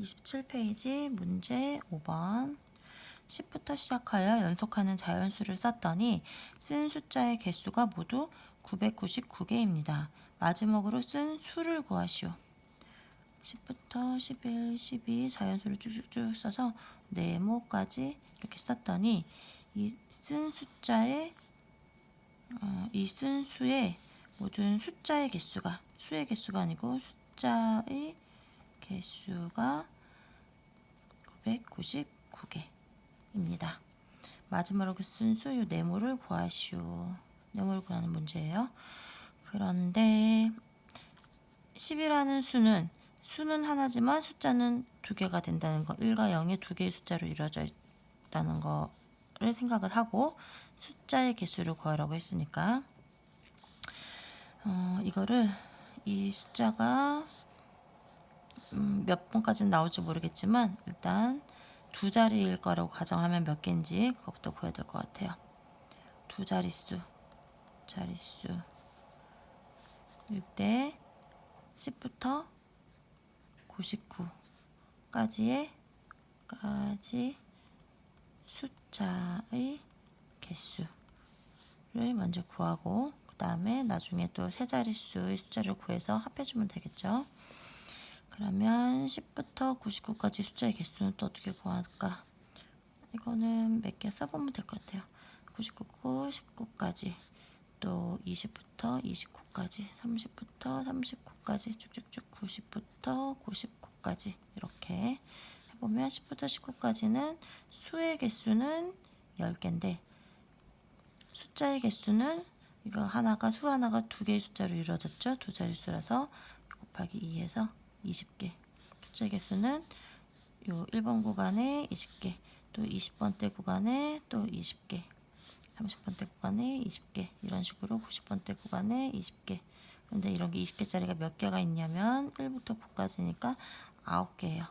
27페이지 문제 5번 10부터 시작하여 연속하는 자연수를 썼더니 쓴 숫자의 개수가 모두 999개입니다. 마지막으로 쓴 수를 구하시오. 10부터 11, 12 자연수를 쭉쭉쭉 써서 네모까지 이렇게 썼더니 이 쓴 숫자의 어, 이쓴 수의 모든 숫자의 개수가 수의 개수가 아니고 숫자의 개수가 999개입니다. 마지막으로 쓴 수요 네모를 구하시오. 네모를 구하는 문제예요. 그런데 10이라는 수는 수는 하나지만 숫자는 두 개가 된다는 거. 1과 0의 두 개의 숫자로 이루어져 있다는 거를 생각을 하고 숫자의 개수를 구하라고 했으니까 어, 이거를 이 숫자가 음, 몇 번까지는 나올지 모르겠지만 일단 두 자리일 거라고 가정하면 몇 개인지 그것부터 구해야 될 것 같아요. 두 자릿수, 자릿수. 일때 10부터 99까지의 까지 숫자의 개수를 먼저 구하고 그 다음에 나중에 또 세 자릿수의 숫자를 구해서 합해주면 되겠죠. 그러면 10부터 99까지 숫자의 개수는 또 어떻게 구할까? 이거는 몇 개 써보면 될 것 같아요. 99, 19까지 또 20부터 29까지 30부터 39까지 쭉쭉쭉 90부터 99까지 이렇게 해보면 10부터 19까지는 수의 개수는 10개인데 숫자의 개수는 이거 하나가 수 하나가 두 개의 숫자로 이루어졌죠. 두 자릿수라서 곱하기 2해서 20개. 숫자 개수는 요 1번 구간에 20개, 또 20번대 구간에 또 20개, 30번대 구간에 20개, 이런 식으로 90번대 구간에 20개. 근데 이런 게 20개짜리가 몇 개가 있냐면 1부터 9까지니까 9개예요.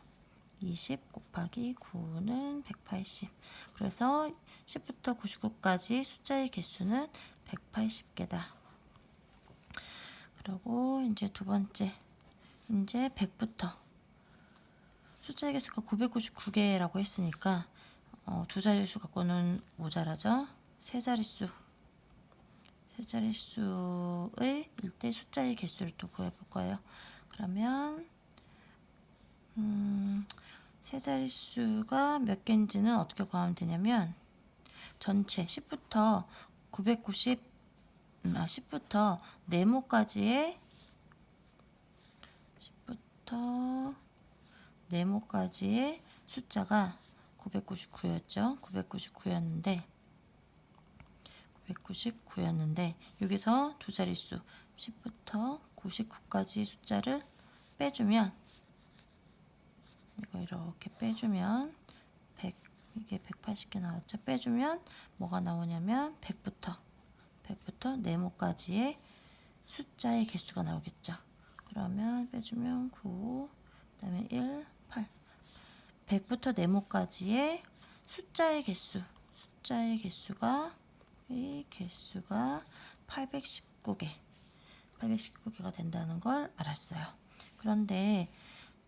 20 곱하기 9는 180. 그래서 10부터 99까지 숫자의 개수는 180개다. 그리고 이제 두 번째 이제 100부터 숫자의 개수가 999개라고 했으니까 어, 두 자릿수 갖고는 모자라죠. 세 자릿수 세 자릿수의 일대 숫자의 개수를 또 구해볼 거예요. 그러면 음, 세 자릿수가 몇 개인지는 어떻게 구하면 되냐면 전체 10부터 990 음, 아 10부터 네모까지의 10부터 네모까지의 숫자가 999였죠. 999였는데 999였는데 여기서 두 자릿수 10부터 99까지 숫자를 빼주면 이거 이렇게 빼주면 100 이게 180개 나왔죠. 빼주면 뭐가 나오냐면 100부터 100부터 네모까지의 숫자의 개수가 나오겠죠. 그러면 빼주면 9, 그다음에 1, 8. 100부터 네모까지의 숫자의 개수. 숫자의 개수가 이 개수가 819개. 819개가 된다는 걸 알았어요. 그런데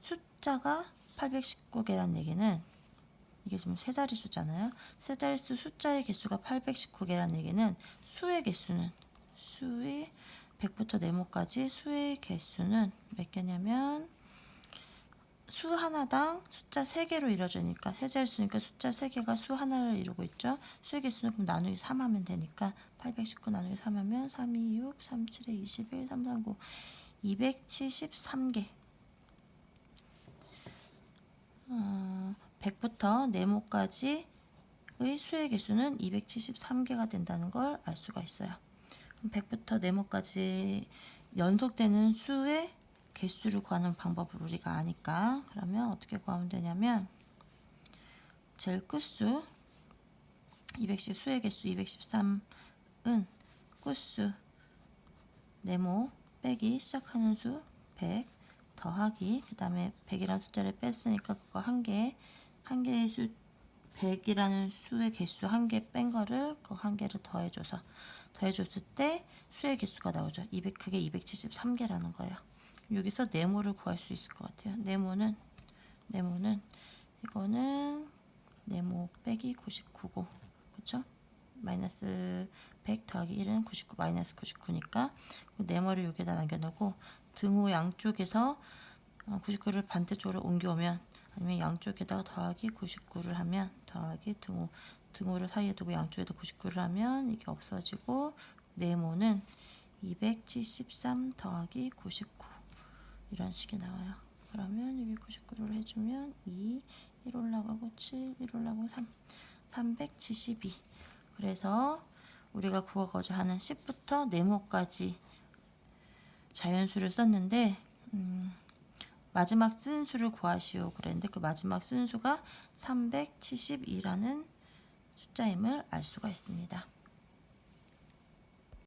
숫자가 819개란 얘기는 이게 지금 세 자릿수잖아요. 세 자릿수 숫자의 개수가 819개란 얘기는 수의 개수는 수의 100부터 네모까지 수의 개수는 몇 개냐면 수 하나당 숫자 3개로 이루어지니까 세 자릿수니까 숫자 3개가 수 하나를 이루고 있죠. 수의 개수는 그럼 나누기 3 하면 되니까 819 나누기 3 하면 3, 2, 6, 3, 7에 21, 3, 3, 9 273개 어, 100부터 네모까지의 수의 개수는 273개가 된다는 걸 알 수가 있어요. 100부터 네모까지 연속되는 수의 개수를 구하는 방법을 우리가 아니까 그러면 어떻게 구하면 되냐면 제일 끝수 210 수의 개수 213은 끝수 네모 빼기 시작하는 수 100 더하기 그 다음에 100이라는 숫자를 뺐으니까 그거 한 개 한 개의 수 100이라는 수의 개수 한 개 뺀 거를 그 한 개를 더해줘서 더해줬을 때 수의 개수가 나오죠. 200 그게 273개라는 거예요. 여기서 네모를 구할 수 있을 것 같아요. 네모는 네모는 이거는 네모 빼기 99고 그쵸? 마이너스 100 더하기 1은 99 마이너스 99니까 네모를 여기다 남겨놓고 등호 양쪽에서 99를 반대쪽으로 옮겨오면 아니면 양쪽에다가 더하기 99를 하면 더하기 등호 등호를 사이에 두고 양쪽에다 99를 하면 이게 없어지고 네모는 273 더하기 99 이런 식이 나와요. 그러면 여기 99를 해주면 2, 1 올라가고 7, 1 올라가고 3, 372. 그래서 우리가 구하고자 하는 10부터 네모까지 자연수를 썼는데 음, 마지막 쓴 수를 구하시오 그랬는데 그 마지막 쓴 수가 372라는 숫자임을 알 수가 있습니다.